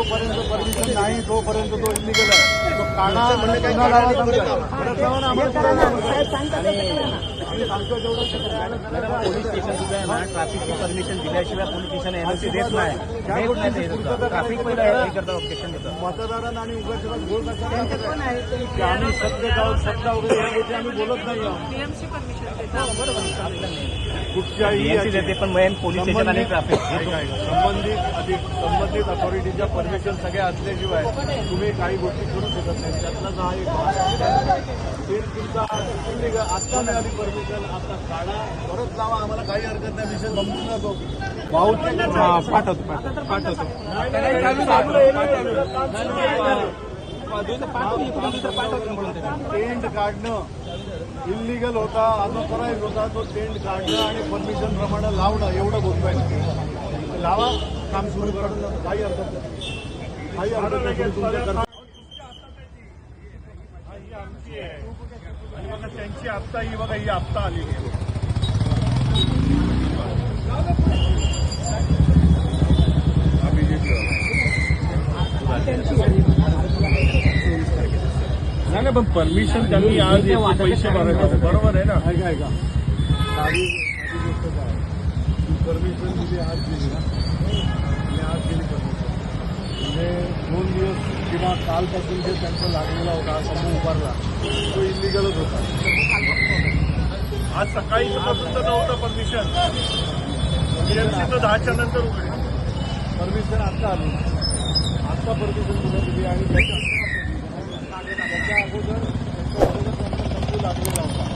जोपर्यंत परमिशन नाही तोपर्यंत तो इलिगल आहे. तो काढा म्हणजे पुन्हा लावा सांगताय. पोलीस स्टेशन सुद्धा आहे ना ट्रॅफिकची परमिशन दिल्याशिवाय पोलीस स्टेशन एनओसी देत नाही. देत नाही ते गोष्टी ट्रॅफिक पहिलं हे करतात ऑब्जेक्शन देतात मतदारांना आणि उगाच गोल नका की आम्ही सत्य जाऊ सत्ता वगैरे या गोष्टी आम्ही बोलत नाही आहोत. बीएमसी परमिशन देतात कुठच्याही BMC देते पण मेन पोलीस स्टेशन आणि ट्रॅफिक ऐका, ऐका. संबंधित अधिक संबंधित अथॉरिटीच्या परमिशन सगळ्या असल्याशिवाय तुम्ही काही गोष्टी करू शकत नाही. त्यातलाच हा एक भाग आहे. ते तुमचा illegal- आत्ता मिळाली परमिशन. आता काढा. परत लावा आम्हाला काही हरकत नाही विषय समजून जातो बहुतेक पाठवतो पाठवतो टेंट काढणं. इलिगल होता अनऑथराईज होता तो टेंट काढणं आणि परमिशन प्रमाणे लावणं एवढं होत पाहिजे लावा काम सुरू करणं काही हरकत नाही. काही हरकत नाही नाही पण परमिशन त्यांनी आज याचे पैसे भरायचे बरोबर आहे ना ती परमिशन दिली आज दिली ना आज दिली परमिशन म्हणजे दोन दिवस किंवा कालपासून जे त्यांचा लागलेला होता समूह उभारला. मिळत होता. आज सकाळी तुमचं नव्हतं परमिशन तर दहाच्या नंतर उघडे. परमिशन आता आली. आता परमिशन तुला दिली आणि त्याच्या अगोदर त्यांचा अगोदर त्यांचा तंबू लागलेला होता.